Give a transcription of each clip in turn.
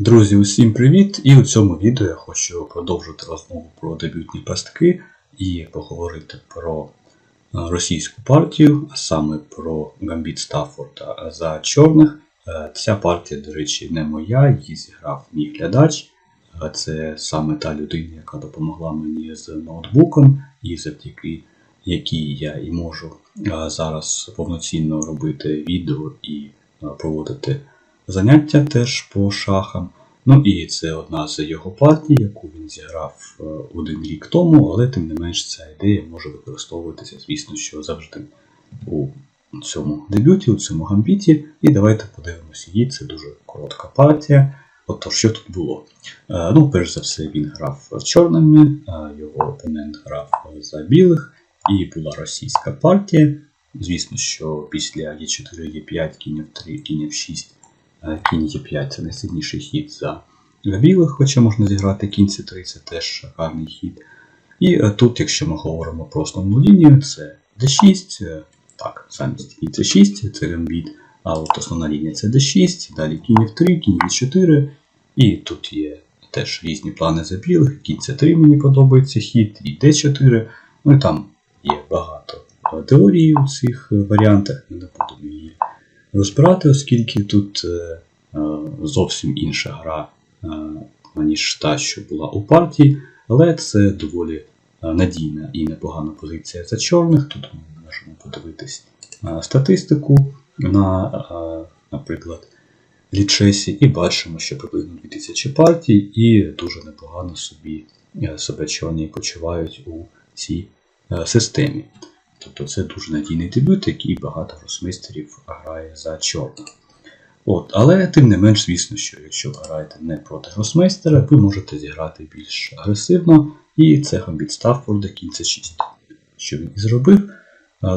Друзі, усім привіт! І у цьому відео я хочу продовжити розмову про дебютні пастки і поговорити про е, російську партію, а саме про Гамбіт Стаффорда за чорних. Е, Ця партія, до речі, не моя, її зіграв мій глядач. Е, Це саме та людина, яка допомогла мені з ноутбуком, і завдяки якій я і можу е, зараз повноцінно робити відео і е, проводити заняття теж по шахам. Ну і це одна з його партій, яку він зіграв е, один рік тому, але тим не менш ця ідея може використовуватися, звісно, що завжди у цьому дебюті, у цьому гамбіті. І давайте подивимося її. Це дуже коротка партія. Отож, що тут було? Е, Ну, перш за все, він грав чорними, його опонент грав за білих, і була російська партія. Звісно, що після Е4, Е5, кінь F3, кінь F6 Е, Кінь Е5 це найсильніший хід за білих, хоча можна зіграти кінь С3, це теж гарний хід. І е, тут, якщо ми говоримо про основну лінію, це D6, е, так, замість кінь С6, це гамбіт, а от основна лінія це D6, далі кінь F3, кінь E4, і тут є теж різні плани за білих, кінь С3 мені подобається хід, і D4, ну і там є багато е, теорій у цих е, варіантах, ми не будемо розбирати, оскільки тут е, е, зовсім інша гра, е, ніж та, що була у партії, але це доволі надійна і непогана позиція за чорних. Тут ми можемо подивитись статистику на, наприклад, лічесі, і бачимо, що приблизно 2000 партій, і дуже непогано собі себе чорні почувають у цій системі. Тобто це дуже надійний дебют, який багато гросмейстерів грає за чорних. От, але тим не менш, звісно, що якщо ви граєте не проти гросмейстера, ви можете зіграти більш агресивно, і це гамбіт Стаффорда кінь це 6. Що він і зробив.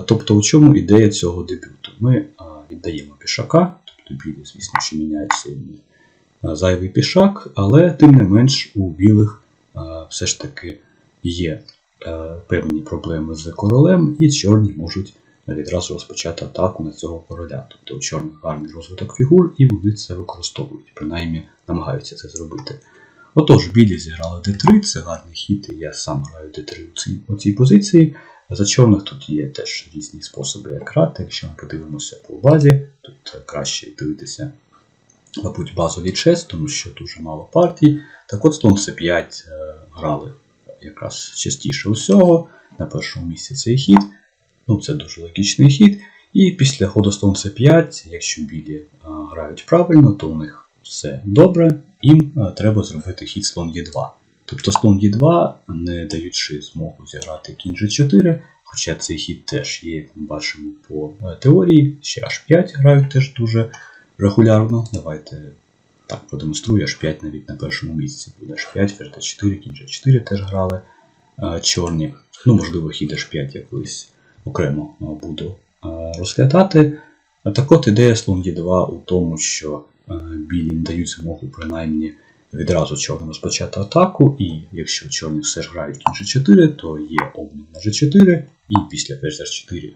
Тобто, у чому ідея цього дебюту? Ми віддаємо пішака, тобто білі, звісно, що міняється зайвий пішак, але тим не менш у білих все ж таки є певні проблеми з королем, і чорні можуть відразу розпочати атаку на цього короля. Тобто у чорних гарний розвиток фігур, і вони це використовують, принаймні намагаються це зробити. Отож, білі зіграли d3, це гарний хід, і я сам граю d3 у цій, у цій позиції. За чорних тут є теж різні способи як грати. Якщо ми подивимося по базі, тут краще дивитися, мабуть, базовий чес, тому що дуже мало партій. Так от слон c5 е, грали якраз частіше усього. На першому місці цей хід. Ну, Це дуже логічний хід. І після ходу слон c5, якщо білі а, грають правильно, то у них все добре. Їм а, треба зробити хід слон e2. Тобто слон e2, не даючи змогу зіграти кінь g4, хоча цей хід теж є, як ми бачимо по е, теорії, ще h5 грають теж дуже регулярно. Давайте так продемонструю, h5 навіть на першому місці буде h5, ферзь d4, кінь g4 теж грали е, чорні. Ну, можливо, хід h5 я колись окремо е, буду е, розглядати. Так от ідея слон e2 у тому, що білі не дають змогу принаймні відразу чорним розпочати атаку, і якщо чорні все ж грають кінь g4, то є обмін на g4, і після ферзь h4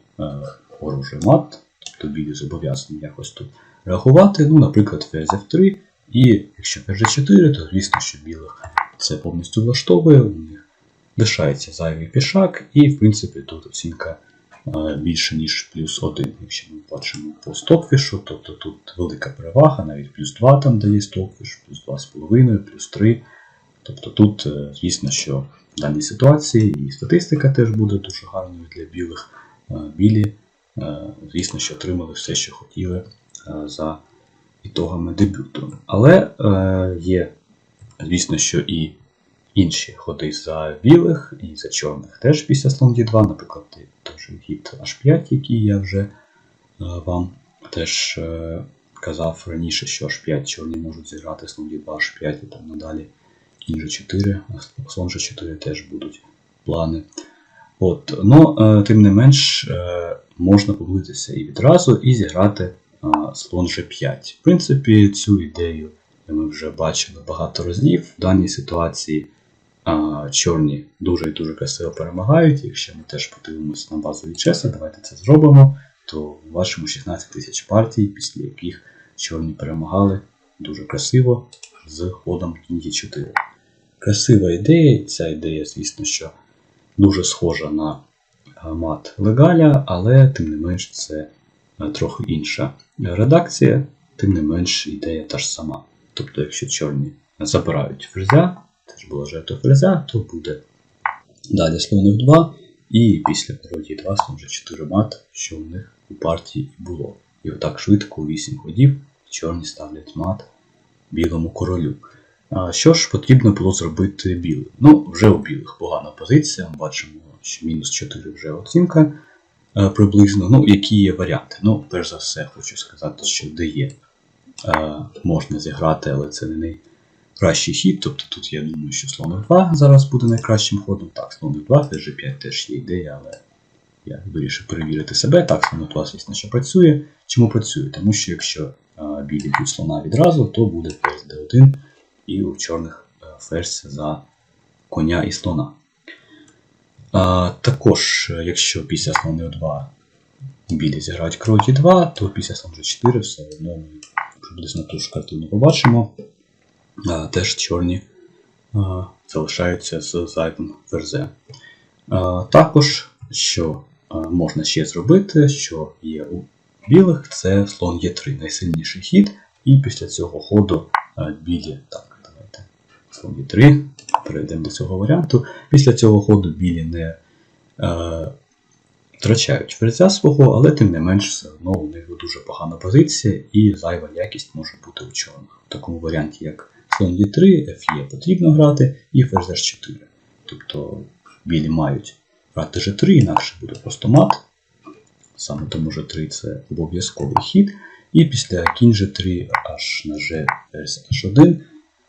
ворожий мат, тобто білі зобов'язані якось тут реагувати. Ну, наприклад, ферзь f3, і якщо ферзь g4, то звісно, що білих це повністю влаштовує, у них лишається зайвий пішак, і в принципі тут оцінка більше, ніж плюс 1. Якщо ми бачимо по стопфішу, тобто тут велика перевага, навіть плюс 2 там дає стопфіш, плюс 2,5, плюс 3. Тобто тут, е, звісно, що в даній ситуації і статистика теж буде дуже гарною для білих. Білі, е, звісно, що отримали все, що хотіли е, за ітогами дебюту. Але е, є, звісно, що і інші ходи за білих і за чорних теж після слон d2, наприклад, теж хід h5, який я вже е, вам теж е, казав раніше, що h5 чорні можуть зіграти слон d2, h5 і там надалі кінь g4, слон g4 теж будуть плани. От, ну, е, Тим не менш, е, можна помилитися і відразу, і зіграти слон g5. В принципі, цю ідею ми вже бачили багато разів. В даній ситуації а, чорні дуже і дуже красиво перемагають. Якщо ми теж подивимося на базові чеси, давайте це зробимо, то бачимо 16 тисяч партій, після яких чорні перемагали дуже красиво. з ходом кінь Е4. Красива ідея, ця ідея, звісно, що дуже схожа на мат легаля, але тим не менш це трохи інша редакція, тим не менш ідея та ж сама. Тобто, якщо чорні забирають ферзя, це ж було жертва ферзя, то буде далі слон F2, і після пародії 2 слон вже 4 мат, що у них у партії і було. І отак швидко у 8 ходів чорні ставлять мат білому королю. А що ж потрібно було зробити білим? Ну, вже у білих погана позиція. ми Бачимо, що мінус 4 вже оцінка е, приблизно. Ну, які є варіанти? Ну, перш за все, хочу сказати, що де є. Е, можна зіграти, але це не найкращий хід. Тобто тут я думаю, що слон F2 зараз буде найкращим ходом. Так, слон F2, G5 теж є ідея, але я вирішив перевірити себе. Так, слон F2, звісно, що працює. Чому працює? Тому що якщо е, білі б'ють слона відразу, то буде ферзь D1 і у чорних е, ферзь за коня і слона. А, також, якщо після слона 2 білі зіграють король G2, то після слон G4 все одно ми приблизно ту ж картину побачимо. А, теж чорні а, залишаються з зайвим ферзем. А, також, що а, можна ще зробити, що є у білих, це слон Е3, найсильніший хід, і після цього ходу а, білі. Так, давайте слон Е3, перейдемо до цього варіанту. Після цього ходу білі не е, втрачають ферзя свого, але тим не менш все одно у них дуже погана позиція і зайва якість може бути у чорних. В такому варіанті, як слон Е3, Ф'є потрібно грати, і ферзь H4. Тобто білі мають грати G3, інакше буде просто мат. Саме тому G3 це обов'язковий хід. І після кінь G3 аж на G ферзь H1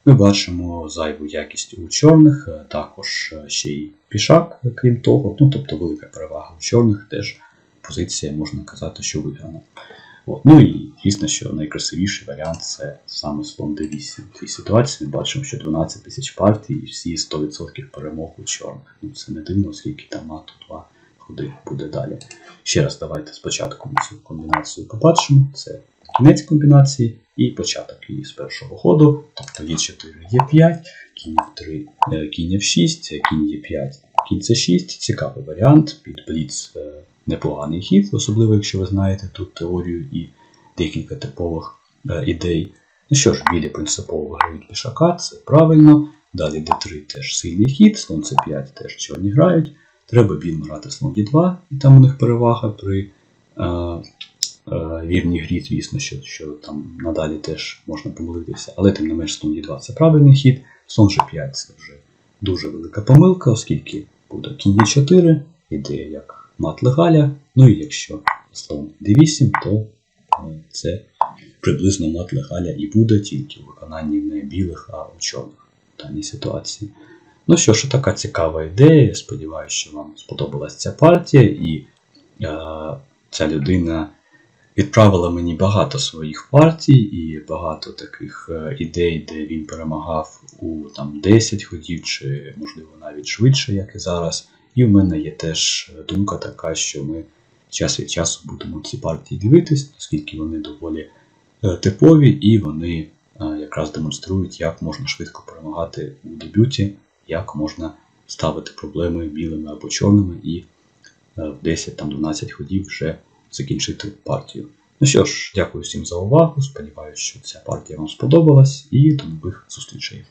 ми бачимо зайву якість у чорних, е, також е, ще й пішак, крім того. Ну, тобто велика перевага у чорних теж позиція, можна казати, що виграна. От. Ну і звісно, що найкрасивіший варіант це саме слон D8. В цій ситуації ми бачимо, що 12 тисяч партій і всі 100% перемог у чорних. Ну, це не дивно, оскільки там мату 2 ходи буде далі. Ще раз давайте спочатку цю комбінацію побачимо. Це кінець комбінації і початок її з першого ходу. Тобто Е4, Е5, кінь F3, е, кінь F6, кінь Е5, кінь С6. Цікавий варіант. Під бліц е, непоганий хід, особливо якщо ви знаєте тут теорію і декілька типових е, ідей. Ну що ж, білі принципово грають пішака, це правильно. Далі D3 теж сильний хід, слон C5 теж чорні грають. Треба білим грати слон D2, і там у них перевага при е, е, вірній грі, звісно, що, що там надалі теж можна помилитися. Але тим не менш слон D2 це правильний хід, слон G5 це вже дуже велика помилка, оскільки буде кінь D4, ідея як мат легаля. Ну і якщо слон D8, то е, це приблизно мат легаля і буде тільки у виконанні не білих, а у чорних в даній ситуації. Ну що ж, така цікава ідея. Я сподіваюся, що вам сподобалася ця партія, і е, ця людина відправила мені багато своїх партій і багато таких е, ідей, де він перемагав у там, 10 ходів, чи, можливо, навіть швидше, як і зараз. І в мене є теж думка така, що ми час від часу будемо ці партії дивитись, оскільки вони доволі е, типові і вони е, якраз демонструють, як можна швидко перемагати у дебюті, як можна ставити проблеми білими або чорними і е, в 10-12 ходів вже закінчити партію. Ну що ж, дякую всім за увагу. Сподіваюся, що ця партія вам сподобалась, і до нових зустрічей.